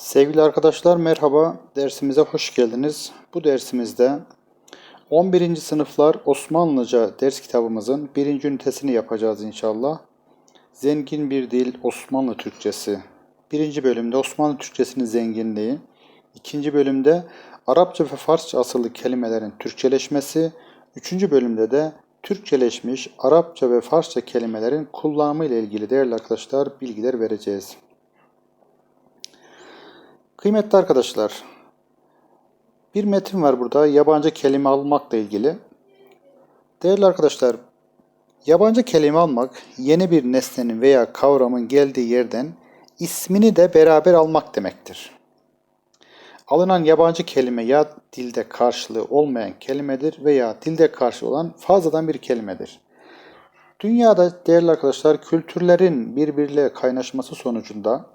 Sevgili arkadaşlar merhaba. Dersimize hoş geldiniz. Bu dersimizde 11. sınıflar Osmanlıca ders kitabımızın birinci ünitesini yapacağız inşallah. Zengin bir dil Osmanlı Türkçesi. Birinci bölümde Osmanlı Türkçesinin zenginliği. ikinci bölümde Arapça ve Farsça asıllı kelimelerin Türkçeleşmesi. Üçüncü bölümde de Türkçeleşmiş Arapça ve Farsça kelimelerin kullanımı ile ilgili değerli arkadaşlar bilgiler vereceğiz. Kıymetli arkadaşlar, bir metin var burada yabancı kelime almakla ilgili. Değerli arkadaşlar, yabancı kelime almak yeni bir nesnenin veya kavramın geldiği yerden ismini de beraber almak demektir. Alınan yabancı kelime ya dilde karşılığı olmayan kelimedir veya dilde karşılığı olan fazladan bir kelimedir. Dünyada değerli arkadaşlar kültürlerin birbiriyle kaynaşması sonucunda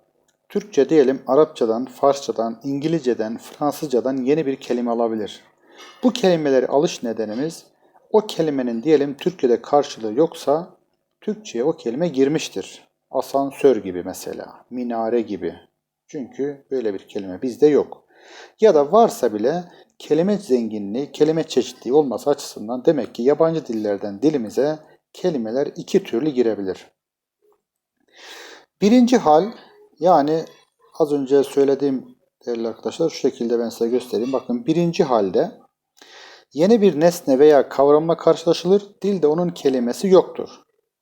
Türkçe diyelim Arapçadan, Farsçadan, İngilizceden, Fransızcadan yeni bir kelime alabilir. Bu kelimeleri alış nedenimiz o kelimenin diyelim Türkçe'de karşılığı yoksa Türkçe'ye o kelime girmiştir. Asansör gibi mesela, minare gibi. Çünkü böyle bir kelime bizde yok. Ya da varsa bile kelime zenginliği, kelime çeşitliği olması açısından demek ki yabancı dillerden dilimize kelimeler iki türlü girebilir. Birinci hal yani az önce söylediğim değerli arkadaşlar şu şekilde ben size göstereyim. Bakın birinci halde yeni bir nesne veya kavramla karşılaşılır. Dilde onun kelimesi yoktur.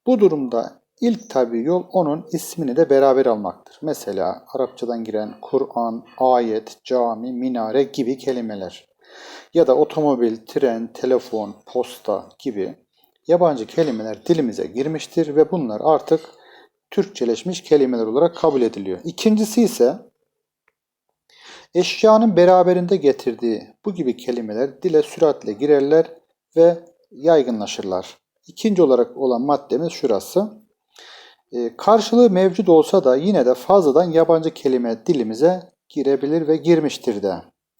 Bu durumda ilk tabi yol onun ismini de beraber almaktır. Mesela Arapçadan giren Kur'an, ayet, cami, minare gibi kelimeler. Ya da otomobil, tren, telefon, posta gibi yabancı kelimeler dilimize girmiştir ve bunlar artık Türkçeleşmiş kelimeler olarak kabul ediliyor. İkincisi ise eşyanın beraberinde getirdiği bu gibi kelimeler dile süratle girerler ve yaygınlaşırlar. İkinci olarak olan maddemiz şurası. Ee, karşılığı mevcut olsa da yine de fazladan yabancı kelime dilimize girebilir ve girmiştir de.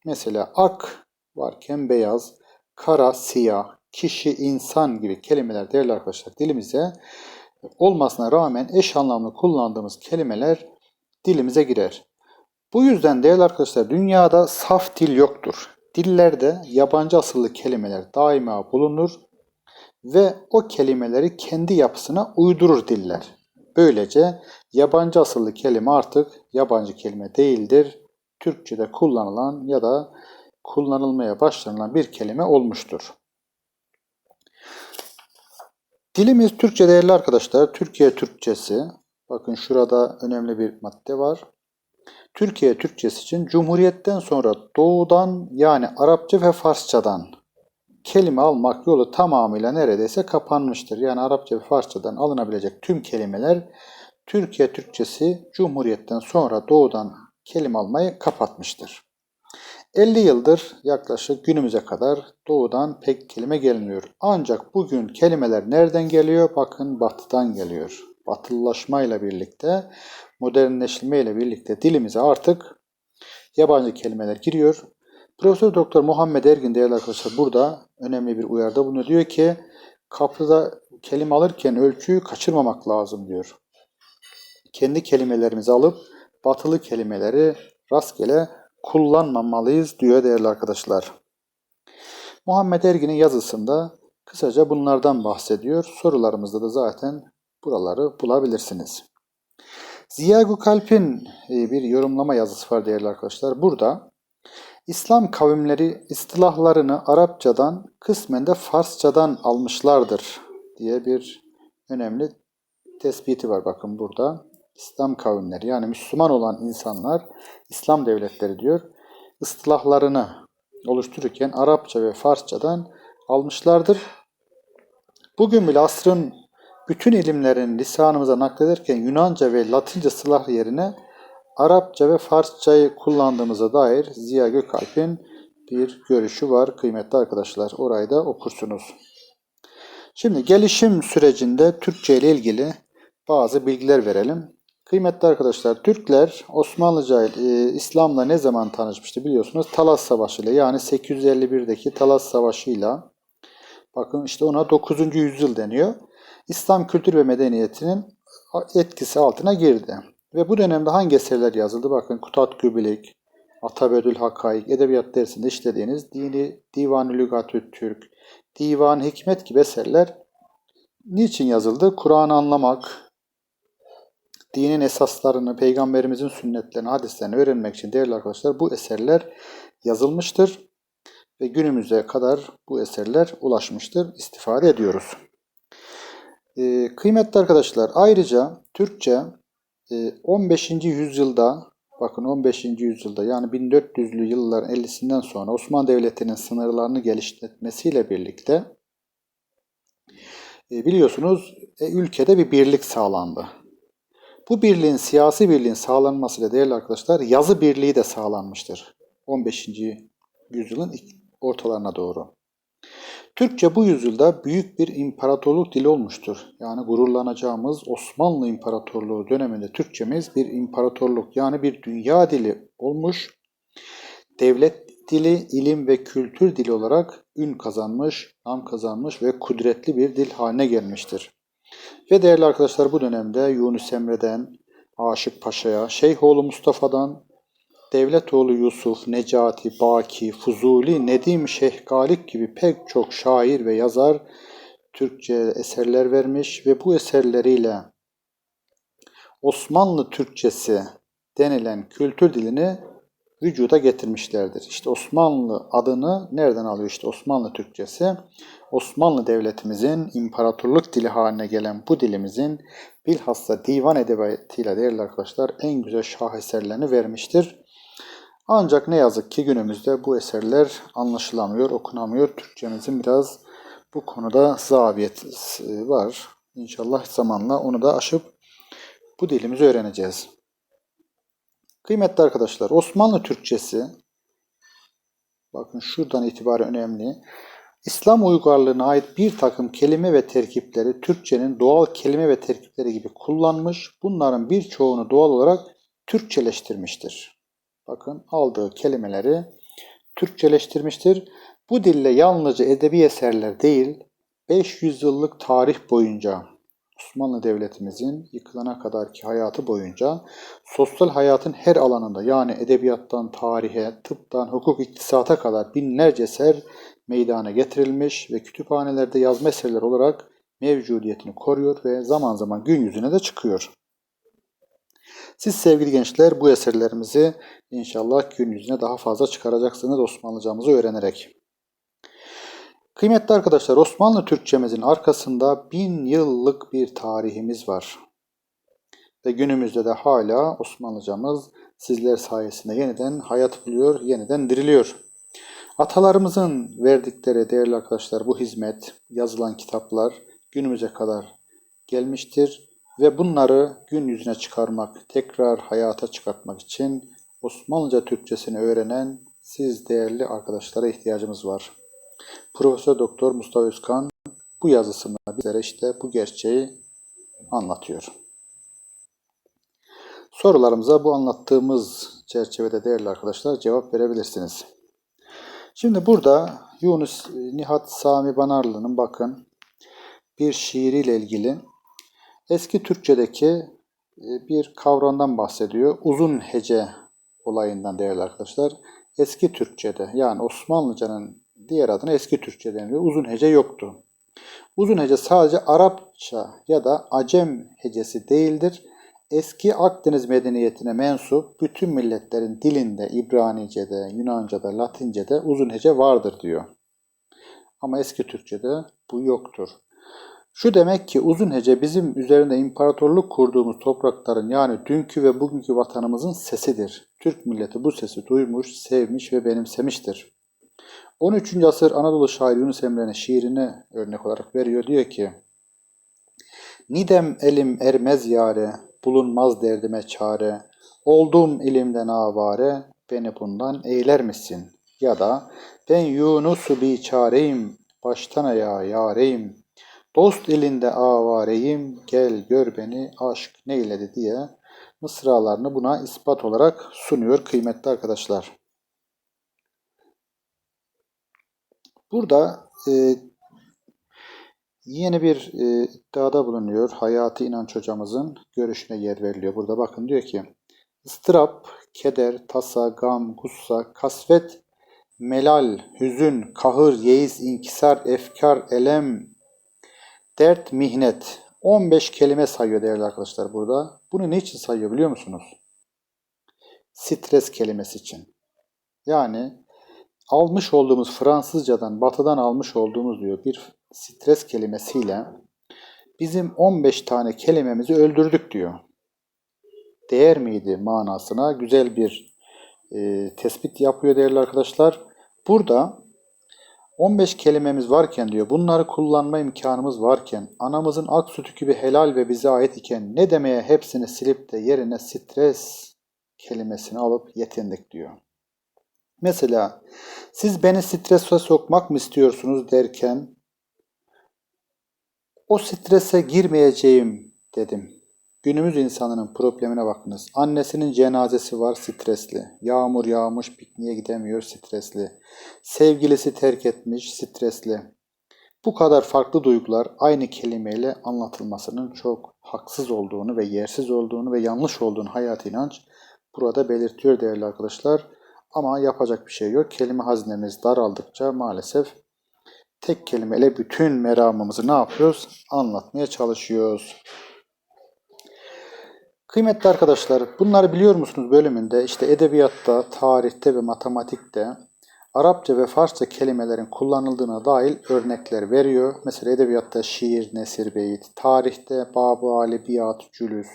Mesela ak varken beyaz, kara, siyah, kişi, insan gibi kelimeler değerli arkadaşlar dilimize olmasına rağmen eş anlamlı kullandığımız kelimeler dilimize girer. Bu yüzden değerli arkadaşlar dünyada saf dil yoktur. Dillerde yabancı asıllı kelimeler daima bulunur ve o kelimeleri kendi yapısına uydurur diller. Böylece yabancı asıllı kelime artık yabancı kelime değildir. Türkçe'de kullanılan ya da kullanılmaya başlanılan bir kelime olmuştur. Dilimiz Türkçe değerli arkadaşlar. Türkiye Türkçesi. Bakın şurada önemli bir madde var. Türkiye Türkçesi için Cumhuriyet'ten sonra doğudan yani Arapça ve Farsçadan kelime almak yolu tamamıyla neredeyse kapanmıştır. Yani Arapça ve Farsçadan alınabilecek tüm kelimeler Türkiye Türkçesi Cumhuriyet'ten sonra doğudan kelime almayı kapatmıştır. 50 yıldır yaklaşık günümüze kadar doğudan pek kelime gelmiyor. Ancak bugün kelimeler nereden geliyor? Bakın batıdan geliyor. Batılılaşmayla birlikte, modernleşme ile birlikte dilimize artık yabancı kelimeler giriyor. Profesör Doktor Muhammed Ergin değerli arkadaşlar burada önemli bir uyarıda bulunuyor. Diyor ki kapıda kelime alırken ölçüyü kaçırmamak lazım diyor. Kendi kelimelerimizi alıp batılı kelimeleri rastgele kullanmamalıyız diyor değerli arkadaşlar. Muhammed Ergin'in yazısında kısaca bunlardan bahsediyor. Sorularımızda da zaten buraları bulabilirsiniz. Ziya Gökalp'in e, bir yorumlama yazısı var değerli arkadaşlar. Burada İslam kavimleri istilahlarını Arapçadan kısmen de Farsçadan almışlardır diye bir önemli tespiti var bakın burada. İslam kavimleri yani Müslüman olan insanlar İslam devletleri diyor ıstılahlarını oluştururken Arapça ve Farsçadan almışlardır. Bugün bile asrın bütün ilimlerin lisanımıza naklederken Yunanca ve Latince ıslah yerine Arapça ve Farsçayı kullandığımıza dair Ziya Gökalp'in bir görüşü var kıymetli arkadaşlar. Orayı da okursunuz. Şimdi gelişim sürecinde Türkçe ile ilgili bazı bilgiler verelim. Kıymetli arkadaşlar, Türkler Osmanlıca e, İslam'la ne zaman tanışmıştı biliyorsunuz? Talas Savaşı ile yani 851'deki Talas Savaşı ile bakın işte ona 9. yüzyıl deniyor. İslam kültür ve medeniyetinin etkisi altına girdi. Ve bu dönemde hangi eserler yazıldı? Bakın Kutat Gübilik, Atabödül Hakaik, Edebiyat dersinde işlediğiniz Dini Divan-ı Lügatü Türk, Divan Hikmet gibi eserler niçin yazıldı? Kur'an'ı anlamak, dinin esaslarını, peygamberimizin sünnetlerini, hadislerini öğrenmek için değerli arkadaşlar bu eserler yazılmıştır ve günümüze kadar bu eserler ulaşmıştır. istifade ediyoruz. Ee, kıymetli arkadaşlar ayrıca Türkçe e, 15. yüzyılda bakın 15. yüzyılda yani 1400'lü yılların 50'sinden sonra Osmanlı Devleti'nin sınırlarını geliştirmesiyle birlikte e, biliyorsunuz e, ülkede bir birlik sağlandı. Bu birliğin, siyasi birliğin sağlanmasıyla değerli arkadaşlar yazı birliği de sağlanmıştır. 15. yüzyılın ortalarına doğru. Türkçe bu yüzyılda büyük bir imparatorluk dili olmuştur. Yani gururlanacağımız Osmanlı İmparatorluğu döneminde Türkçemiz bir imparatorluk yani bir dünya dili olmuş. Devlet dili, ilim ve kültür dili olarak ün kazanmış, nam kazanmış ve kudretli bir dil haline gelmiştir. Ve değerli arkadaşlar bu dönemde Yunus Emre'den Aşık Paşa'ya, Şeyhoğlu Mustafa'dan Devletoğlu Yusuf, Necati, Baki, Fuzuli, Nedim Şeyh Galip gibi pek çok şair ve yazar Türkçe eserler vermiş ve bu eserleriyle Osmanlı Türkçesi denilen kültür dilini vücuda getirmişlerdir. İşte Osmanlı adını nereden alıyor işte Osmanlı Türkçesi? Osmanlı Devletimizin imparatorluk dili haline gelen bu dilimizin bilhassa divan edebiyatıyla değerli arkadaşlar en güzel şaheserlerini vermiştir. Ancak ne yazık ki günümüzde bu eserler anlaşılamıyor, okunamıyor. Türkçemizin biraz bu konuda zaviyet var. İnşallah zamanla onu da aşıp bu dilimizi öğreneceğiz. Kıymetli arkadaşlar Osmanlı Türkçesi bakın şuradan itibaren önemli. İslam uygarlığına ait bir takım kelime ve terkipleri Türkçenin doğal kelime ve terkipleri gibi kullanmış. Bunların birçoğunu doğal olarak Türkçeleştirmiştir. Bakın aldığı kelimeleri Türkçeleştirmiştir. Bu dille yalnızca edebi eserler değil, 500 yıllık tarih boyunca Osmanlı Devletimizin yıkılana kadarki hayatı boyunca sosyal hayatın her alanında yani edebiyattan tarihe, tıptan hukuk iktisata kadar binlerce eser meydana getirilmiş ve kütüphanelerde yazma eserler olarak mevcudiyetini koruyor ve zaman zaman gün yüzüne de çıkıyor. Siz sevgili gençler bu eserlerimizi inşallah gün yüzüne daha fazla çıkaracaksınız Osmanlıcamızı öğrenerek. Kıymetli arkadaşlar Osmanlı Türkçemizin arkasında bin yıllık bir tarihimiz var. Ve günümüzde de hala Osmanlıcamız sizler sayesinde yeniden hayat buluyor, yeniden diriliyor. Atalarımızın verdikleri değerli arkadaşlar bu hizmet, yazılan kitaplar günümüze kadar gelmiştir ve bunları gün yüzüne çıkarmak, tekrar hayata çıkartmak için Osmanlıca Türkçesini öğrenen siz değerli arkadaşlara ihtiyacımız var. Profesör Doktor Mustafa Özkan bu yazısında bizlere işte bu gerçeği anlatıyor. Sorularımıza bu anlattığımız çerçevede değerli arkadaşlar cevap verebilirsiniz. Şimdi burada Yunus Nihat Sami Banarlı'nın bakın bir şiiriyle ilgili eski Türkçedeki e, bir kavramdan bahsediyor. Uzun hece olayından değerli arkadaşlar. Eski Türkçede yani Osmanlıcanın diğer adına eski Türkçe deniliyor. Uzun hece yoktu. Uzun hece sadece Arapça ya da Acem hecesi değildir. Eski Akdeniz medeniyetine mensup bütün milletlerin dilinde, İbranice'de, Yunanca'da, Latince'de uzun hece vardır diyor. Ama eski Türkçe'de bu yoktur. Şu demek ki uzun hece bizim üzerinde imparatorluk kurduğumuz toprakların yani dünkü ve bugünkü vatanımızın sesidir. Türk milleti bu sesi duymuş, sevmiş ve benimsemiştir. 13. asır Anadolu şairi Yunus Emre'nin şiirine örnek olarak veriyor. Diyor ki Nidem elim ermez yare, bulunmaz derdime çare, oldum ilimden avare, beni bundan eyler misin? Ya da ben Yunus'u bir çareyim, baştan ayağa yareyim, dost elinde avareyim, gel gör beni aşk neyledi diye mısralarını buna ispat olarak sunuyor kıymetli arkadaşlar. Burada e, Yeni bir e, iddiada bulunuyor. Hayati İnanç hocamızın görüşüne yer veriliyor. Burada bakın diyor ki ıstırap, keder, tasa, gam, gussa, kasvet, melal, hüzün, kahır, yeis, inkisar, efkar, elem, dert, mihnet. 15 kelime sayıyor değerli arkadaşlar burada. Bunu ne için sayıyor biliyor musunuz? Stres kelimesi için. Yani almış olduğumuz Fransızcadan, batıdan almış olduğumuz diyor bir stres kelimesiyle bizim 15 tane kelimemizi öldürdük diyor. Değer miydi manasına güzel bir e, tespit yapıyor değerli arkadaşlar. Burada 15 kelimemiz varken diyor bunları kullanma imkanımız varken anamızın ak sütü gibi helal ve bize ait iken ne demeye hepsini silip de yerine stres kelimesini alıp yetindik diyor. Mesela siz beni strese sokmak mı istiyorsunuz derken o strese girmeyeceğim dedim. Günümüz insanının problemine bakınız. Annesinin cenazesi var stresli. Yağmur yağmış pikniğe gidemiyor stresli. Sevgilisi terk etmiş stresli. Bu kadar farklı duygular aynı kelimeyle anlatılmasının çok haksız olduğunu ve yersiz olduğunu ve yanlış olduğunu hayat inanç burada belirtiyor değerli arkadaşlar. Ama yapacak bir şey yok. Kelime hazinemiz daraldıkça maalesef tek kelimeyle bütün meramımızı ne yapıyoruz? Anlatmaya çalışıyoruz. Kıymetli arkadaşlar, bunları biliyor musunuz bölümünde? İşte edebiyatta, tarihte ve matematikte Arapça ve Farsça kelimelerin kullanıldığına dair örnekler veriyor. Mesela edebiyatta şiir, nesir, beyit, tarihte bab alibiyat, cülüs,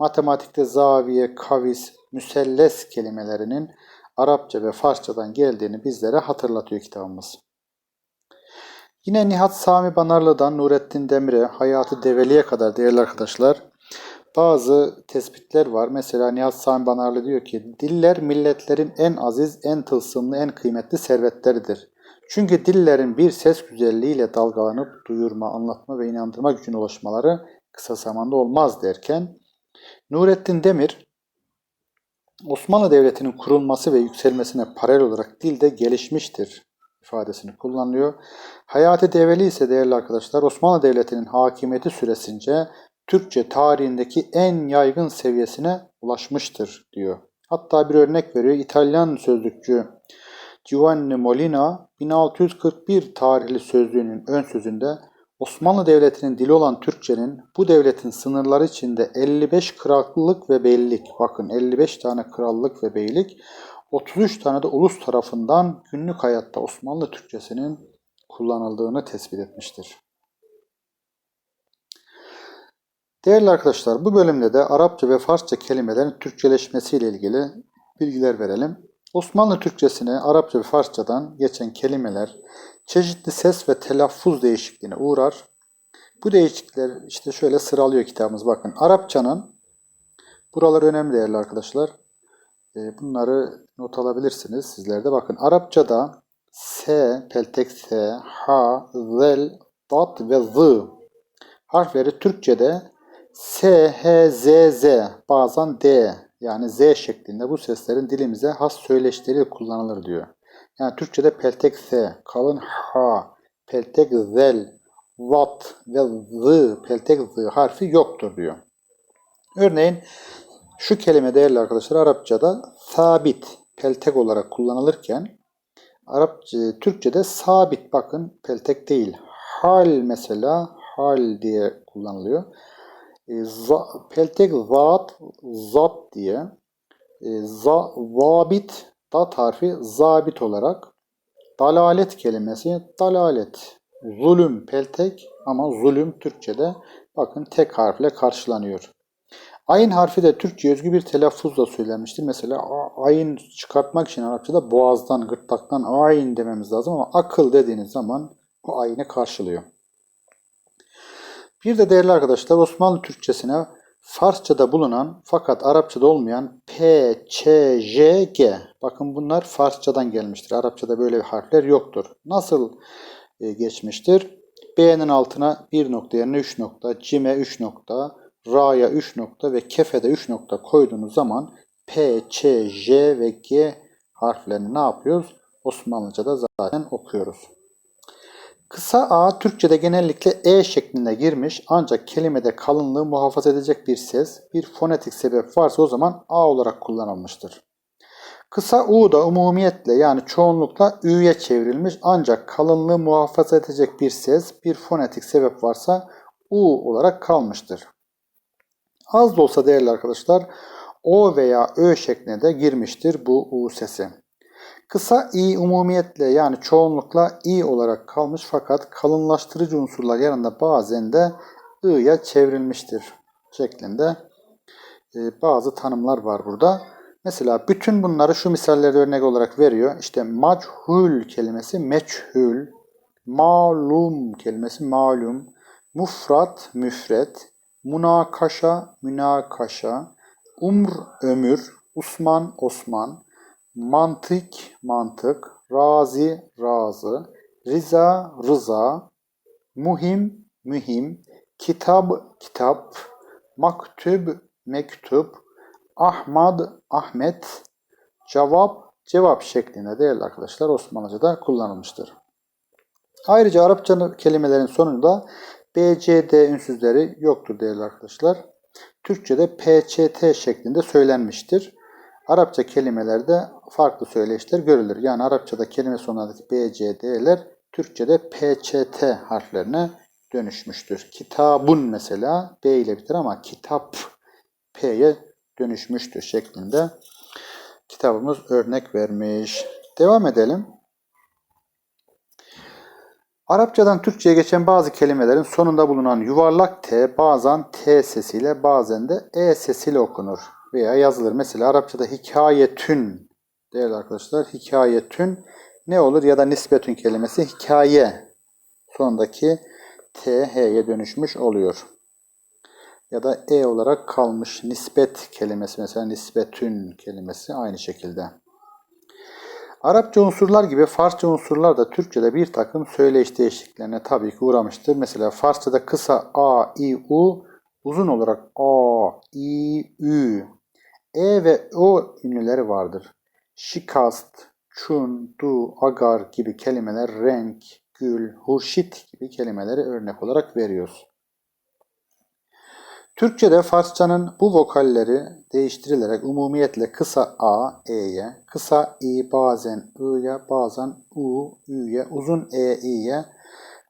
matematikte zaviye, kavis, müselles kelimelerinin Arapça ve Farsçadan geldiğini bizlere hatırlatıyor kitabımız. Yine Nihat Sami Banarlı'dan Nurettin Demir'e, Hayatı Develi'ye kadar değerli arkadaşlar bazı tespitler var. Mesela Nihat Sami Banarlı diyor ki diller milletlerin en aziz, en tılsımlı, en kıymetli servetleridir. Çünkü dillerin bir ses güzelliğiyle dalgalanıp duyurma, anlatma ve inandırma gücüne ulaşmaları kısa zamanda olmaz derken Nurettin Demir Osmanlı Devleti'nin kurulması ve yükselmesine paralel olarak dilde gelişmiştir ifadesini kullanıyor. Hayati Develi ise değerli arkadaşlar Osmanlı Devleti'nin hakimiyeti süresince Türkçe tarihindeki en yaygın seviyesine ulaşmıştır diyor. Hatta bir örnek veriyor. İtalyan sözlükçü Giovanni Molina 1641 tarihli sözlüğünün ön sözünde Osmanlı Devleti'nin dili olan Türkçenin bu devletin sınırları içinde 55 krallık ve beylik, bakın 55 tane krallık ve beylik, 33 tane de ulus tarafından günlük hayatta Osmanlı Türkçesinin kullanıldığını tespit etmiştir. Değerli arkadaşlar bu bölümde de Arapça ve Farsça kelimelerin Türkçeleşmesi ile ilgili bilgiler verelim. Osmanlı Türkçesine Arapça ve Farsçadan geçen kelimeler çeşitli ses ve telaffuz değişikliğine uğrar. Bu değişiklikler işte şöyle sıralıyor kitabımız. Bakın Arapçanın buralar önemli değerli arkadaşlar. Ee, bunları not alabilirsiniz sizler de. Bakın Arapçada S, peltek S, H, Zel, Dat ve Z harfleri Türkçede S, H, Z, Z bazen D yani Z şeklinde bu seslerin dilimize has söyleşleri kullanılır diyor. Yani Türkçe'de peltek kalın H, peltek Zel, Vat ve Z, peltek Z harfi yoktur diyor. Örneğin şu kelime değerli arkadaşlar Arapçada sabit, peltek olarak kullanılırken Arapça, Türkçe'de sabit bakın peltek değil. Hal mesela hal diye kullanılıyor. E, za, peltek zat, zat diye. E, za, vabit, dat harfi zabit olarak. Dalalet kelimesi dalalet. Zulüm peltek ama zulüm Türkçe'de bakın tek harfle karşılanıyor. Ayın harfi de Türkçe özgü bir telaffuzla söylenmiştir. Mesela ayın çıkartmak için Arapçada boğazdan, gırtlaktan ayin dememiz lazım ama akıl dediğiniz zaman o ayını karşılıyor. Bir de değerli arkadaşlar Osmanlı Türkçesine Farsçada bulunan fakat Arapçada olmayan P, Ç, J, G. Bakın bunlar Farsçadan gelmiştir. Arapçada böyle harfler yoktur. Nasıl e, geçmiştir? B'nin altına 1 nokta yerine 3 nokta, Cim'e 3 nokta, Ra'ya 3 nokta ve Kefe'de 3 nokta koyduğunuz zaman P, Ç, J ve G harflerini ne yapıyoruz? Osmanlıca'da zaten okuyoruz. Kısa A Türkçe'de genellikle E şeklinde girmiş ancak kelimede kalınlığı muhafaza edecek bir ses, bir fonetik sebep varsa o zaman A olarak kullanılmıştır. Kısa U da umumiyetle yani çoğunlukla Ü'ye çevrilmiş ancak kalınlığı muhafaza edecek bir ses, bir fonetik sebep varsa U olarak kalmıştır. Az da olsa değerli arkadaşlar O veya Ö şeklinde de girmiştir bu U sesi. Kısa i umumiyetle yani çoğunlukla i olarak kalmış fakat kalınlaştırıcı unsurlar yanında bazen de i'ya çevrilmiştir şeklinde e, bazı tanımlar var burada. Mesela bütün bunları şu misallerde örnek olarak veriyor. İşte machul kelimesi meçhul, malum kelimesi malum, mufrat müfret, munakaşa münakaşa, umr ömür, Usman Osman, mantık mantık, razi razı, riza rıza, muhim mühim, kitab kitap, maktub mektup, Ahmad Ahmet, cevap cevap şeklinde değerli arkadaşlar Osmanlıca'da kullanılmıştır. Ayrıca Arapça kelimelerin sonunda BCD ünsüzleri yoktur değerli arkadaşlar. Türkçe'de PÇT şeklinde söylenmiştir. Arapça kelimelerde farklı söyleyişler görülür. Yani Arapçada kelime sonundaki BCD'ler Türkçe'de PÇT harflerine dönüşmüştür. Kitabun mesela B ile biter ama kitap P'ye dönüşmüştür şeklinde kitabımız örnek vermiş. Devam edelim. Arapçadan Türkçe'ye geçen bazı kelimelerin sonunda bulunan yuvarlak T bazen T sesiyle bazen de E sesiyle okunur veya yazılır. Mesela Arapçada hikayetün değerli arkadaşlar hikayetün ne olur ya da nispetün kelimesi hikaye sonundaki T H'ye dönüşmüş oluyor. Ya da E olarak kalmış nispet kelimesi mesela nispetün kelimesi aynı şekilde. Arapça unsurlar gibi Farsça unsurlar da Türkçe'de bir takım söyleyiş değişikliklerine tabii ki uğramıştır. Mesela Farsça'da kısa A, I, U uzun olarak A, I, Ü, E ve O ünlüleri vardır. Şikast, çun, du, agar gibi kelimeler renk, gül, hurşit gibi kelimeleri örnek olarak veriyoruz. Türkçe'de Farsçanın bu vokalleri değiştirilerek umumiyetle kısa a, e'ye, kısa i bazen i'ye, bazen u, ü'ye, uzun e, i'ye,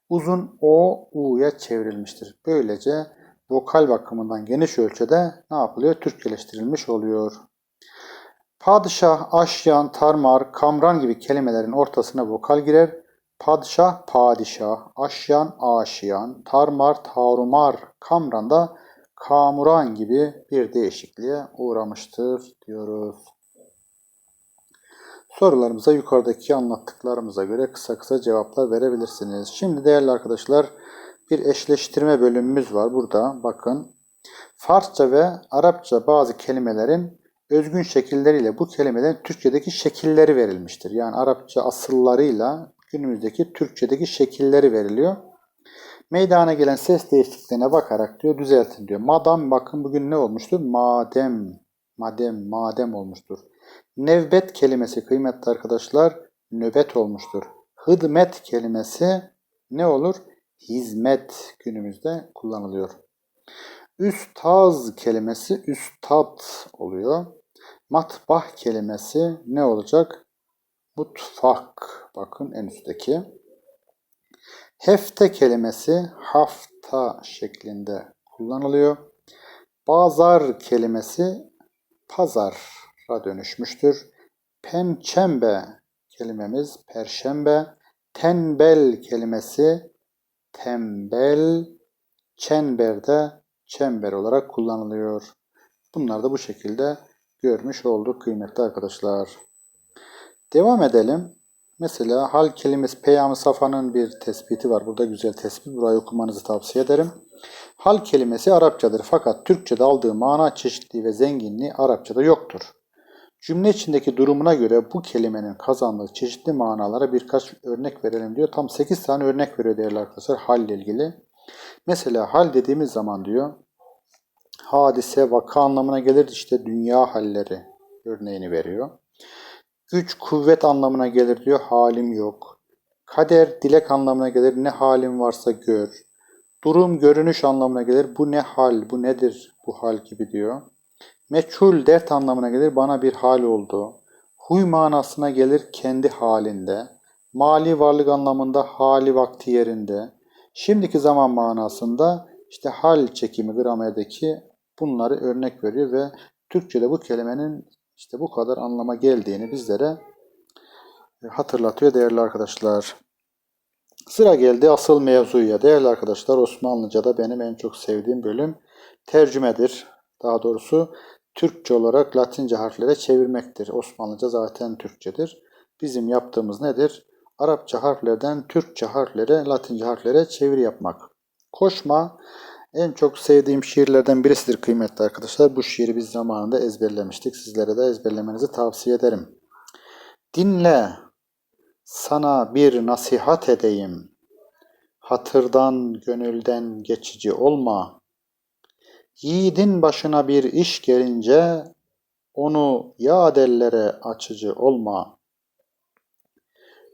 uzun o, u'ya çevrilmiştir. Böylece vokal bakımından geniş ölçüde ne yapılıyor? Türkçeleştirilmiş oluyor. Padişah, aşyan, tarmar, kamran gibi kelimelerin ortasına vokal girer. Padişah, padişah, aşyan, aşiyan, tarmar, tarumar, kamran da kamuran gibi bir değişikliğe uğramıştır diyoruz. Sorularımıza yukarıdaki anlattıklarımıza göre kısa kısa cevaplar verebilirsiniz. Şimdi değerli arkadaşlar bir eşleştirme bölümümüz var burada. Bakın Farsça ve Arapça bazı kelimelerin özgün şekilleriyle bu kelimelerin Türkçedeki şekilleri verilmiştir. Yani Arapça asıllarıyla günümüzdeki Türkçedeki şekilleri veriliyor. Meydana gelen ses değişikliklerine bakarak diyor düzeltin diyor. Madam bakın bugün ne olmuştur? Madem, madem, madem olmuştur. Nevbet kelimesi kıymetli arkadaşlar nöbet olmuştur. Hıdmet kelimesi ne olur? Hizmet günümüzde kullanılıyor. Üstaz kelimesi üstad oluyor. Matbah kelimesi ne olacak? Mutfak. Bakın en üstteki. Hefte kelimesi hafta şeklinde kullanılıyor. Bazar kelimesi pazara dönüşmüştür. Pençembe kelimemiz perşembe. Tenbel kelimesi tembel çemberde çember olarak kullanılıyor. Bunlar da bu şekilde görmüş olduk kıymetli arkadaşlar. Devam edelim. Mesela hal kelimesi Peyam-ı Safa'nın bir tespiti var. Burada güzel tespit. Burayı okumanızı tavsiye ederim. Hal kelimesi Arapçadır fakat Türkçe'de aldığı mana çeşitliliği ve zenginliği Arapçada yoktur. Cümle içindeki durumuna göre bu kelimenin kazandığı çeşitli manalara birkaç örnek verelim diyor. Tam 8 tane örnek veriyor değerli arkadaşlar hal ile ilgili. Mesela hal dediğimiz zaman diyor hadise, vaka anlamına gelir işte dünya halleri örneğini veriyor. Güç, kuvvet anlamına gelir diyor. Halim yok. Kader dilek anlamına gelir. Ne halin varsa gör. Durum görünüş anlamına gelir. Bu ne hal, bu nedir bu hal gibi diyor. Meçhul dert anlamına gelir. Bana bir hal oldu. Huy manasına gelir kendi halinde. Mali varlık anlamında hali vakti yerinde. Şimdiki zaman manasında işte hal çekimi gramerdeki bunları örnek veriyor ve Türkçe'de bu kelimenin işte bu kadar anlama geldiğini bizlere hatırlatıyor değerli arkadaşlar. Sıra geldi asıl mevzuya. Değerli arkadaşlar Osmanlıca'da benim en çok sevdiğim bölüm tercümedir. Daha doğrusu Türkçe olarak Latince harflere çevirmektir. Osmanlıca zaten Türkçedir. Bizim yaptığımız nedir? Arapça harflerden Türkçe harflere, Latince harflere çeviri yapmak. Koşma en çok sevdiğim şiirlerden birisidir kıymetli arkadaşlar. Bu şiiri biz zamanında ezberlemiştik. Sizlere de ezberlemenizi tavsiye ederim. Dinle, sana bir nasihat edeyim. Hatırdan, gönülden geçici olma. Yiğidin başına bir iş gelince, onu yad ellere açıcı olma.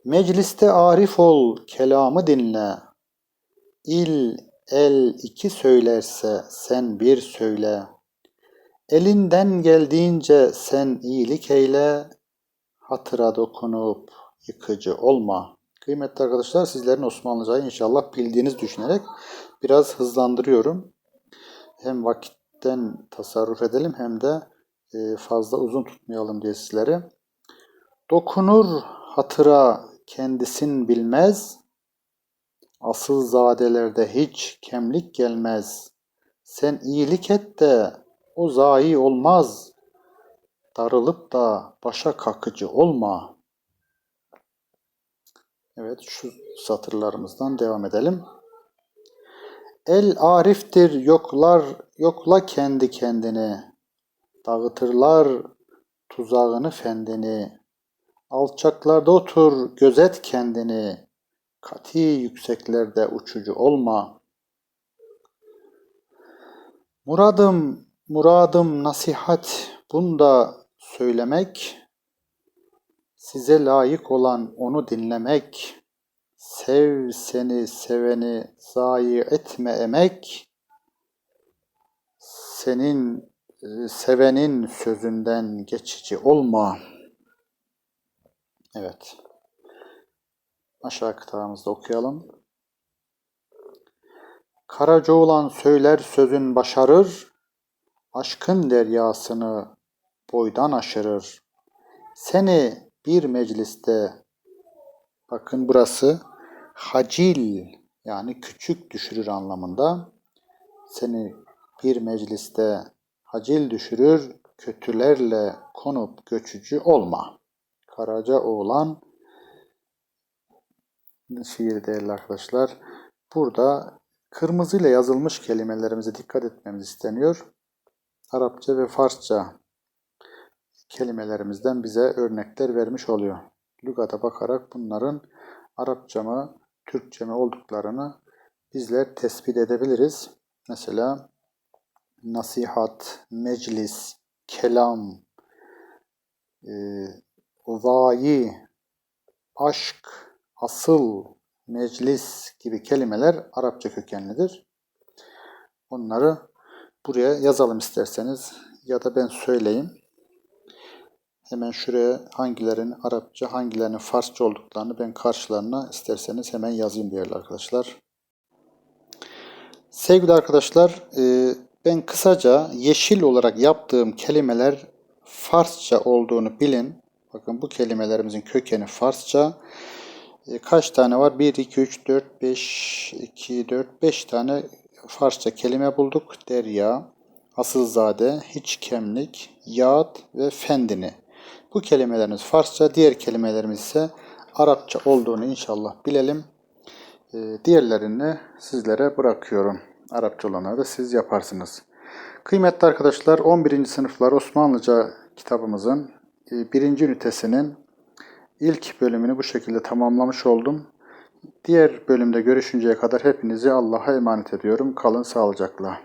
Mecliste arif ol, kelamı dinle. İl, el iki söylerse sen bir söyle. Elinden geldiğince sen iyilik eyle, hatıra dokunup yıkıcı olma. Kıymetli arkadaşlar sizlerin Osmanlıcayı inşallah bildiğiniz düşünerek biraz hızlandırıyorum. Hem vakitten tasarruf edelim hem de e, fazla uzun tutmayalım diye sizleri. Dokunur hatıra kendisin bilmez, asıl zadelerde hiç kemlik gelmez. Sen iyilik et de o zayi olmaz, darılıp da başa kakıcı olma.'' Evet şu satırlarımızdan devam edelim. El ariftir yoklar yokla kendi kendini. Dağıtırlar tuzağını fendini. Alçaklarda otur gözet kendini. Kati yükseklerde uçucu olma. Muradım muradım nasihat bunda söylemek Size layık olan onu dinlemek, sev seni seveni zayi etme emek, senin e, sevenin sözünden geçici olma. Evet. Aşağı kıtağımızda okuyalım. Karaca olan söyler sözün başarır, aşkın deryasını boydan aşırır. Seni bir mecliste bakın burası hacil yani küçük düşürür anlamında. Seni bir mecliste hacil düşürür, kötülerle konup göçücü olma. Karaca oğlan şiir değerli arkadaşlar. Burada kırmızı ile yazılmış kelimelerimize dikkat etmemiz isteniyor. Arapça ve Farsça kelimelerimizden bize örnekler vermiş oluyor. Lügata bakarak bunların Arapça mı, Türkçe mi olduklarını bizler tespit edebiliriz. Mesela nasihat, meclis, kelam, e, vayi, aşk, asıl, meclis gibi kelimeler Arapça kökenlidir. Onları buraya yazalım isterseniz ya da ben söyleyeyim. Hemen şuraya hangilerin Arapça, hangilerinin Farsça olduklarını ben karşılarına isterseniz hemen yazayım değerli arkadaşlar. Sevgili arkadaşlar, e, ben kısaca yeşil olarak yaptığım kelimeler Farsça olduğunu bilin. Bakın bu kelimelerimizin kökeni Farsça. E, kaç tane var? 1, 2, 3, 4, 5, 2, 4, 5 tane Farsça kelime bulduk. Derya, asılzade, hiç kemlik, yağıt ve fendini. Bu kelimelerimiz Farsça, diğer kelimelerimiz ise Arapça olduğunu inşallah bilelim. Ee, diğerlerini sizlere bırakıyorum. Arapça olanları da siz yaparsınız. Kıymetli arkadaşlar 11. sınıflar Osmanlıca kitabımızın e, birinci ünitesinin ilk bölümünü bu şekilde tamamlamış oldum. Diğer bölümde görüşünceye kadar hepinizi Allah'a emanet ediyorum. Kalın sağlıcakla.